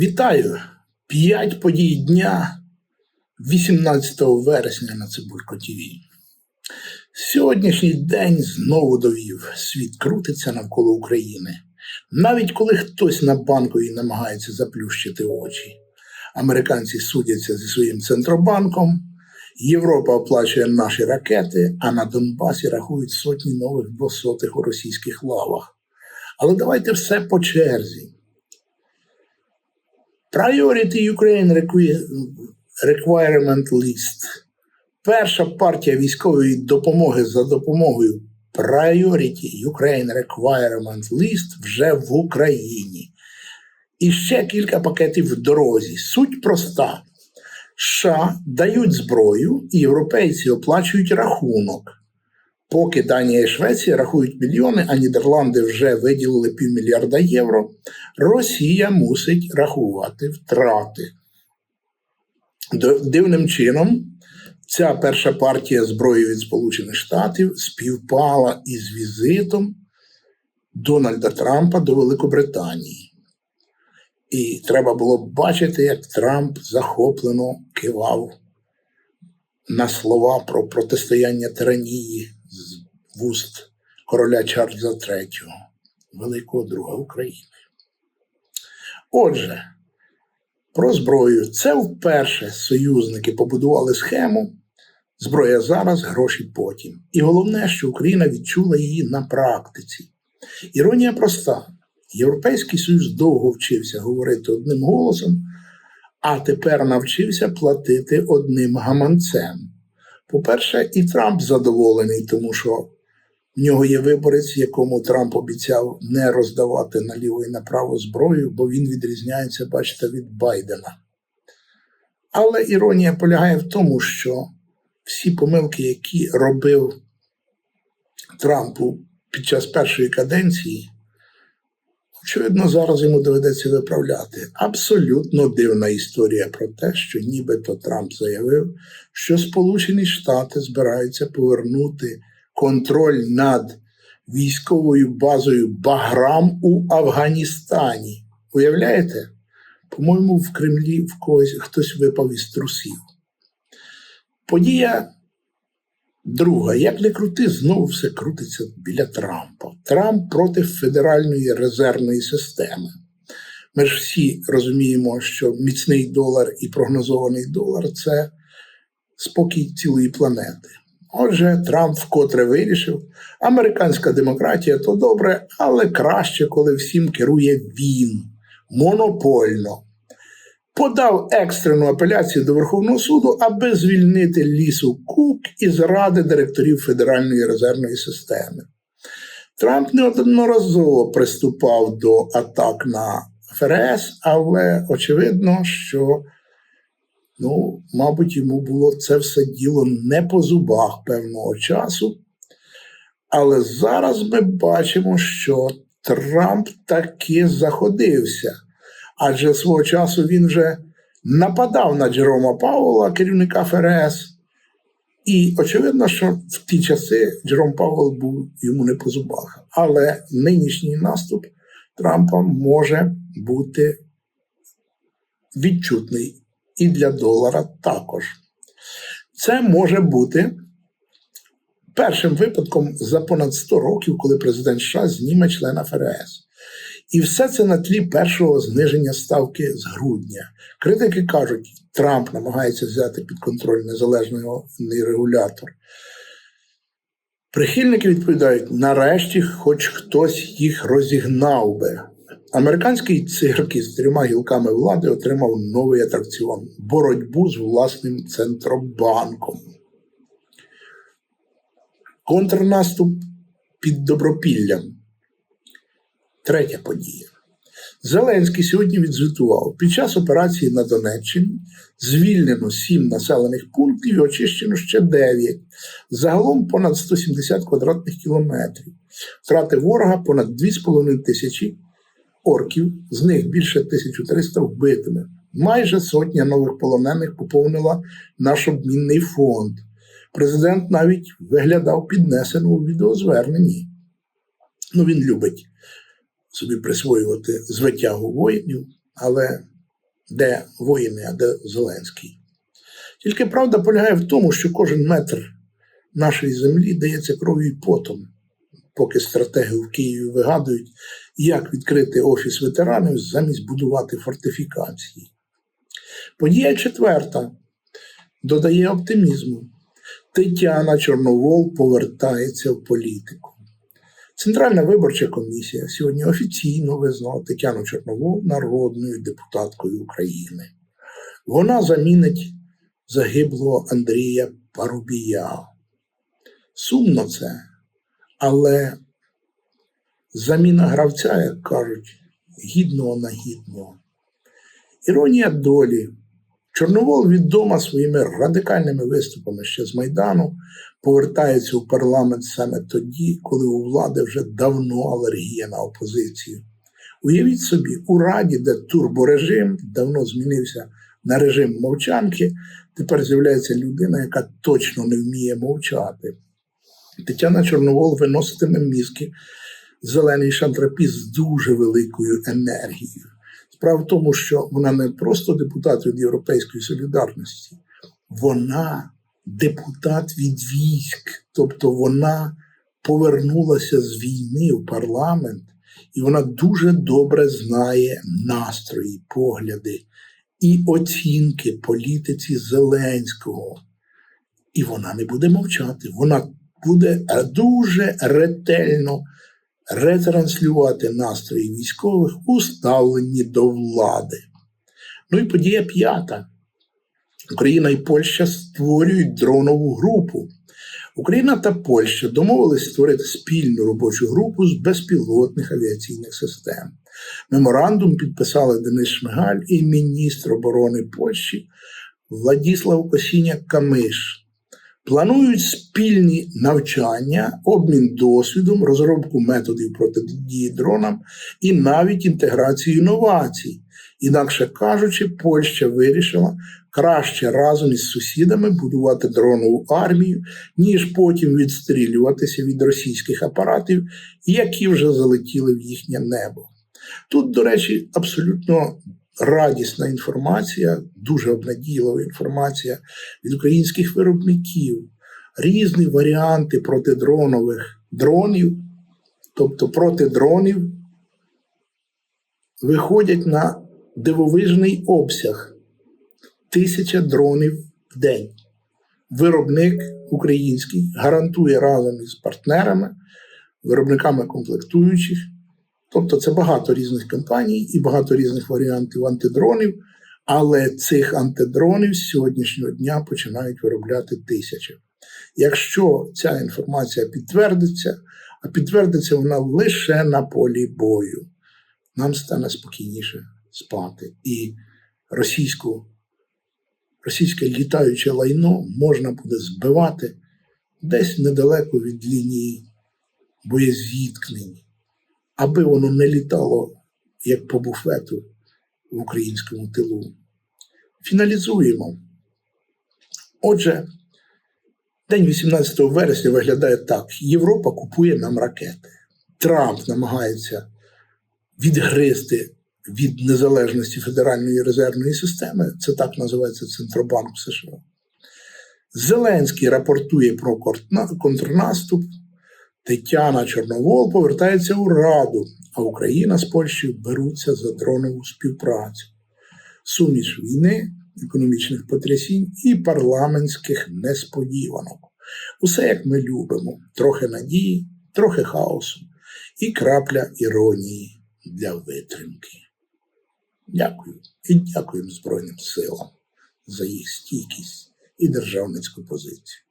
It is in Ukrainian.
Вітаю! П'ять подій дня 18 вересня на Цибулько ТВ. Сьогоднішній день знову довів, світ крутиться навколо України. Навіть коли хтось на банковій намагається заплющити очі. Американці судяться зі своїм центробанком, Європа оплачує наші ракети, а на Донбасі рахують сотні нових двосотих у російських лавах. Але давайте все по черзі. Priority Ukraine Requirement List. Перша партія військової допомоги за допомогою Priority Ukraine Requirement List вже в Україні. І ще кілька пакетів в дорозі. Суть проста. США дають зброю, і європейці оплачують рахунок. Поки Данія і Швеція рахують мільйони, а Нідерланди вже виділили півмільярда євро, Росія мусить рахувати втрати. Дивним чином, ця перша партія зброї від Сполучених Штатів співпала із візитом Дональда Трампа до Великобританії. І треба було бачити, як Трамп захоплено кивав на слова про протистояння тиранії з вуст короля Чарльза III, великого друга України. Отже, про зброю. Це вперше союзники побудували схему зброя зараз, гроші потім. І головне, що Україна відчула її на практиці. Іронія проста: Європейський Союз довго вчився говорити одним голосом, а тепер навчився платити одним гаманцем. По-перше, і Трамп задоволений, тому що в нього є виборець, якому Трамп обіцяв не роздавати наліво і направо зброю, бо він відрізняється, бачите, від Байдена. Але іронія полягає в тому, що всі помилки, які робив Трампу під час першої каденції, очевидно, зараз йому доведеться виправляти. Абсолютно дивна історія про те, що нібито Трамп заявив, що Сполучені Штати збираються повернути контроль над військовою базою Баграм у Афганістані. Уявляєте? По-моєму, в Кремлі в когось хтось випав із трусів. Подія друга. Як не крути, знову все крутиться біля Трампа. Трамп проти федеральної резервної системи. Ми ж всі розуміємо, що міцний долар і прогнозований долар це спокій цілої планети. Отже, Трамп вкотре вирішив, американська демократія то добре, але краще, коли всім керує він монопольно. Подав екстрену апеляцію до Верховного суду, аби звільнити лісу Кук із ради директорів Федеральної резервної системи. Трамп неодноразово приступав до атак на ФРС, але очевидно, що Ну, мабуть, йому було це все діло не по зубах певного часу. Але зараз ми бачимо, що Трамп таки заходився. Адже свого часу він вже нападав на Джерома Паула, керівника ФРС. І очевидно, що в ті часи Джером Пауел був йому не по зубах. Але нинішній наступ Трампа може бути відчутний і для долара також. Це може бути першим випадком за понад 100 років, коли президент США зніме члена ФРС. І все це на тлі першого зниження ставки з грудня. Критики кажуть, Трамп намагається взяти під контроль незалежний регулятор. Прихильники відповідають: нарешті, хоч хтось їх розігнав би. Американський цирк із трьома гілками влади отримав новий атракціон боротьбу з власним центробанком. Контрнаступ під добропіллям. Третя подія. Зеленський сьогодні відзвітував, під час операції на Донеччині звільнено 7 населених пунктів і очищено ще 9. Загалом понад 170 квадратних кілометрів. Втрати ворога понад 2,5 тисячі орків, з них більше 1300 вбитими. Майже сотня нових полонених поповнила наш обмінний фонд. Президент навіть виглядав піднесено у відеозверненні. Ну, він любить собі присвоювати звитягу воїнів, але де воїни, а де Зеленський. Тільки правда полягає в тому, що кожен метр нашої землі дається кров'ю і потом, поки стратеги в Києві вигадують, як відкрити офіс ветеранів замість будувати фортифікації. Подія четверта додає оптимізму. Тетяна Чорновол повертається в політику. Центральна виборча комісія сьогодні офіційно визнала Тетяну Чорновол народною депутаткою України. Вона замінить загиблого Андрія Парубія. Сумно це, але заміна гравця, як кажуть, гідного на гідного. Іронія долі. Чорновол відома своїми радикальними виступами ще з Майдану, повертається у парламент саме тоді, коли у влади вже давно алергія на опозицію. Уявіть собі, у Раді, де турборежим давно змінився на режим мовчанки, тепер з'являється людина, яка точно не вміє мовчати. Тетяна Чорновол виноситиме мізки зелений шантрапіз з дуже великою енергією. Справа в тому, що вона не просто депутат від Європейської солідарності, вона депутат від військ, тобто вона повернулася з війни в парламент, і вона дуже добре знає настрої, погляди і оцінки політиці Зеленського. І вона не буде мовчати. Вона буде дуже ретельно ретранслювати настрої військових у ставленні до влади. Ну і подія п'ята. Україна і Польща створюють дронову групу. Україна та Польща домовились створити спільну робочу групу з безпілотних авіаційних систем. Меморандум підписали Денис Шмигаль і міністр оборони Польщі Владіслав Косіня Камиш. Планують спільні навчання, обмін досвідом, розробку методів протидії дронам і навіть інтеграцію інновацій. Інакше кажучи, Польща вирішила краще разом із сусідами будувати дронову армію, ніж потім відстрілюватися від російських апаратів, які вже залетіли в їхнє небо. Тут, до речі, абсолютно радісна інформація, дуже обнадійлива інформація від українських виробників, різні варіанти протидронових дронів, тобто проти дронів, виходять на дивовижний обсяг тисяча дронів в день. Виробник український гарантує разом із партнерами, виробниками комплектуючих. Тобто це багато різних компаній і багато різних варіантів антидронів, але цих антидронів з сьогоднішнього дня починають виробляти тисячі. Якщо ця інформація підтвердиться, а підтвердиться вона лише на полі бою, нам стане спокійніше спати. І російську, російське літаюче лайно можна буде збивати десь недалеко від лінії боєзіткнень аби воно не літало як по буфету в українському тилу. Фіналізуємо. Отже, день 18 вересня виглядає так: Європа купує нам ракети. Трамп намагається відгризти від незалежності Федеральної резервної системи, це так називається Центробанк США. Зеленський рапортує про контрнаступ. Тетяна Чорновол повертається у Раду, а Україна з Польщею беруться за дронову співпрацю, суміш війни, економічних потрясінь і парламентських несподіванок. Усе як ми любимо: трохи надії, трохи хаосу і крапля іронії для витримки. Дякую і дякуємо Збройним силам за їх стійкість і державницьку позицію.